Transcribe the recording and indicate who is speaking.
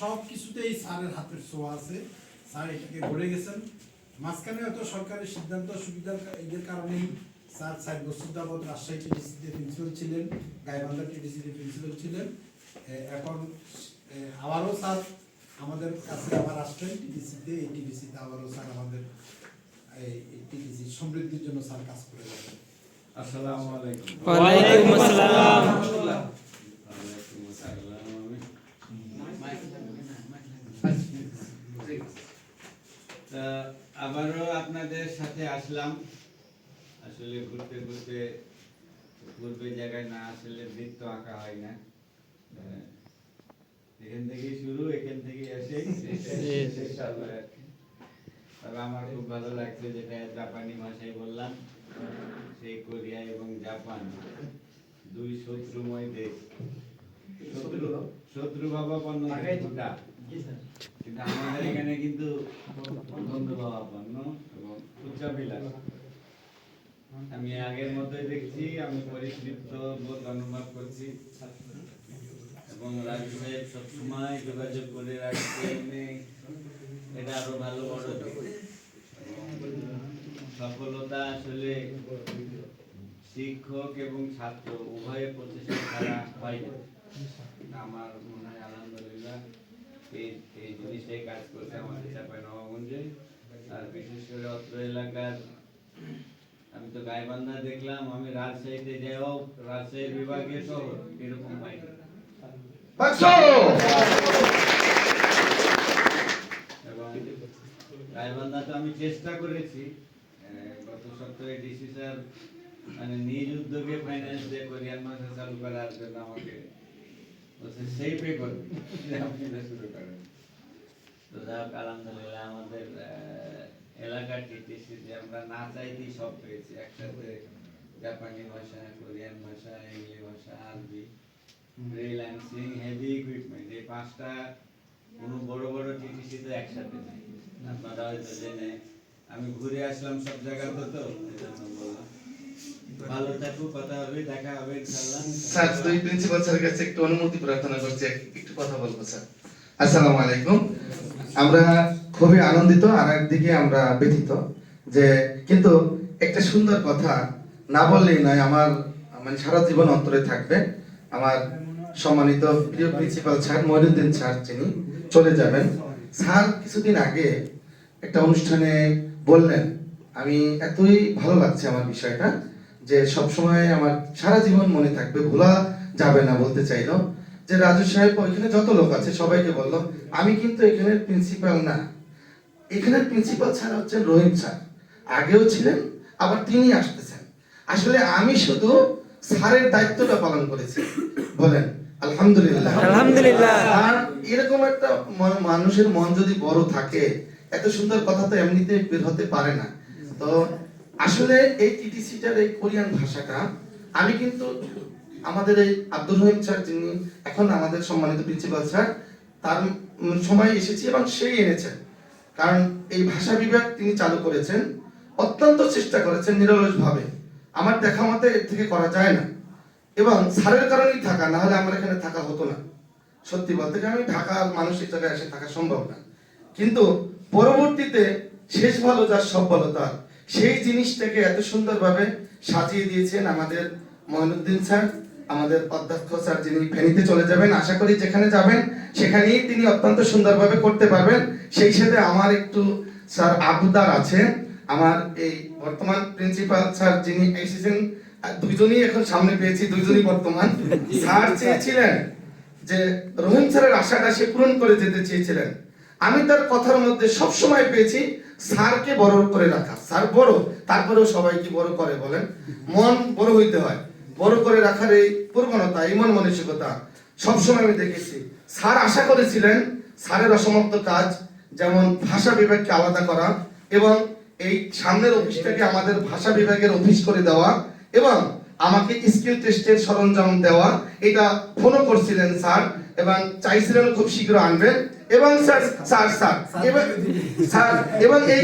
Speaker 1: সব কিছুতেই স্যারের হাতের ছোঁয়া আছে। স্যার এটাকে গড়ে গেছেন। মাঝখানে হয়তো সরকারের সিদ্ধান্ত সুবিধার এদের কারণেই স্যার চার বছর যাবৎ রাজশাহী টিডিসিতে প্রিন্সিপাল ছিলেন গাইবান্ধা টিডিসিতে প্রিন্সিপাল ছিলেন। এখন আবারও স্যার আমাদের কাছে আবার আসবেন টিডিসিতে এই টিডিসিতে আবারও স্যার আমাদের এই টিডিসি সমৃদ্ধির জন্য স্যার কাজ করে যাবেন
Speaker 2: আসসালামু আলাইকুম।
Speaker 3: ওয়ালাইকুম আসসালাম
Speaker 2: ওয়ালাইকুম আসসালাম আমি তা আবারও আপনাদের সাথে আসলাম। আসলে ঘুরতে ঘুরতে পূর্বে জায়গায় না আসলে বৃত্ত আঁকা হয় না। এখান থেকেই শুরু এখান থেকে কি। তবে আমার খুব ভালো লাগছে যেটা জাপানি ভাষায় বললাম সেই কোরিয়া এবং জাপান দুই শত্রুময় দেশ। শত্রু? শত্রু ভাবাপন্ন দেশ দুটা কিন্তু আমাদের এখানে কিন্তু উচ্চাবিলাস আমি আগের মতোই দেখছি, আমি পরিতৃপ্ত বোধ অনুভব করছি। এবং রাজু সাহেব সবসময় যোগাযোগ করে রাখছেন এটা আরও ভালো বড় সফলতা আসলে শিক্ষক এবং ছাত্র উভয়ের প্রচেষ্টা ছাড়া হয় না। আমার মনে হয়, আলহামদুলিল্লাহ। এই এই জিনিসটাই কাজ করছে আমাদের চাপাই নবাবগঞ্জে আর বিশেষ করে অত্র এলাকার আমি তো গাইবান্ধা দেখলাম আমি রাজশাহীতে যাও রাজশাহীর বিভাগীয় শহর এরকম গাইবান্ধা তো আমি চেষ্টা করেছি গত সপ্তাহে ডিসি স্যার মানে নিজ উদ্যোগে ফাইন্যান্স দিয়ে কোরিয়ান ভাষা চালু করার জন্য আমাকে সেই শুরু করেন তো যাক, আলহামদুলিল্লাহ আমাদের এলাকার টিটিসি যে আমরা না চাইতেই সব পেয়েছি। একসাথে জাপানি ভাষা, কোরিয়ান ভাষা, ইংলিশ ভাষা, আরবি ফ্রিল্যান্সিং হেভি ইকুইপমেন্ট এই পাঁচটা কোনো বড় বড় টিটিসি তো একসাথে নেই। আপনারা হয়তো জেনে, আমি ঘুরে আসলাম সব জায়গাতে তো এজন্য বললাম।
Speaker 4: একটা সুন্দর কথা না বললেই নয়, আমার মানে সারা জীবন অন্তরে থাকবে। আমার সম্মানিত প্রিয় প্রিন্সিপাল স্যার মহিউদ্দিন স্যার, যিনি চলে যাবেন। স্যার কিছুদিন আগে একটা অনুষ্ঠানে বললেন, আমি এতই ভালো লাগছে আমার বিষয়টা যে সব সময় আমার সারা জীবন মনে থাকবে ভোলা যাবে না বলতে চাইলো। যে রাজু সাহেব ওইখানে যত লোক আছে সবাইকে বলল আমি কিন্তু এখানের প্রিন্সিপাল না। এখানের প্রিন্সিপাল স্যার হচ্ছেন রহিম স্যার আগেও ছিলেন আবার তিনি আসতেছেন। আসলে আমি শুধু স্যারের দায়িত্বটা পালন করেছি। বলেন আলহামদুলিল্লাহ।
Speaker 3: আলহামদুলিল্লাহ।
Speaker 4: আর এরকম একটা মানুষের মন যদি বড় থাকে এত সুন্দর কথা তো এমনিতে বের হতে পারে না। তো আসলে এই টিটিসিটার, এই কোরিয়ান ভাষাটা, আমি কিন্তু আমাদের এই আব্দুর রহিম স্যার, যিনি এখন আমাদের সম্মানিত প্রিন্সিপাল স্যার, তার সময় এসেছি এবং সেই এনেছেন। কারণ এই ভাষা বিভাগ তিনি চালু করেছেন, অত্যন্ত চেষ্টা করেছেন নিরলস ভাবে আমার দেখা মতে এর থেকে করা যায় না। এবং স্যারের কারণেই থাকা, না হলে আমার এখানে থাকা হতো না। সত্যি বলতে আমি ঢাকার মানসিক জায়গায় এসে থাকা সম্ভব না। কিন্তু পরবর্তীতে শেষ ভালো যার সব ভালো তার সেই জিনিসটাকে এত সুন্দরভাবে সাজিয়ে দিয়েছেন আমাদের মহিনুদ্দিন স্যার, আমাদের অধ্যক্ষ স্যার যিনি ফেনীতে চলে যাবেন। আশা করি যেখানে যাবেন, সেখানেই তিনি অত্যন্ত সুন্দরভাবে করতে পারবেন। সেই সাথে আমার একটু স্যার আবুদার আছে। আমার এই বর্তমান প্রিন্সিপাল স্যার যিনি এসেছেন, আর দুইজনই এখন সামনে পেয়েছি দুইজনই বর্তমান। স্যার চেয়েছিলেন যে রহিম স্যারের আশাটা সে পূরণ করে যেতে চেয়েছিলেন। আমি তার কথার মধ্যে সব সময় পেয়েছি। স্যারকে বড় করে রাখা। স্যার বড়, তারপরেও সবাইকে বড় করে বলেন। মন বড় হইতে হয়। বড় করে রাখার এই প্রবণতা, এই মন মানসিকতা সবসময় আমি দেখেছি। স্যার আশা করেছিলেন স্যারের অসমাপ্ত কাজ, যেমন ভাষা বিভাগকে আলাদা করা এবং এই সামনের অফিসটাকে আমাদের ভাষা বিভাগের অফিস করে দেওয়া এবং আমাকে স্কিল টেস্টের সরঞ্জাম দেওয়া, এটা ফোনও করছিলেন স্যার এবং চাইছিলেন খুব শীঘ্র আনবেন। এবং স্যার স্যার স্যার এবং স্যার এবং এই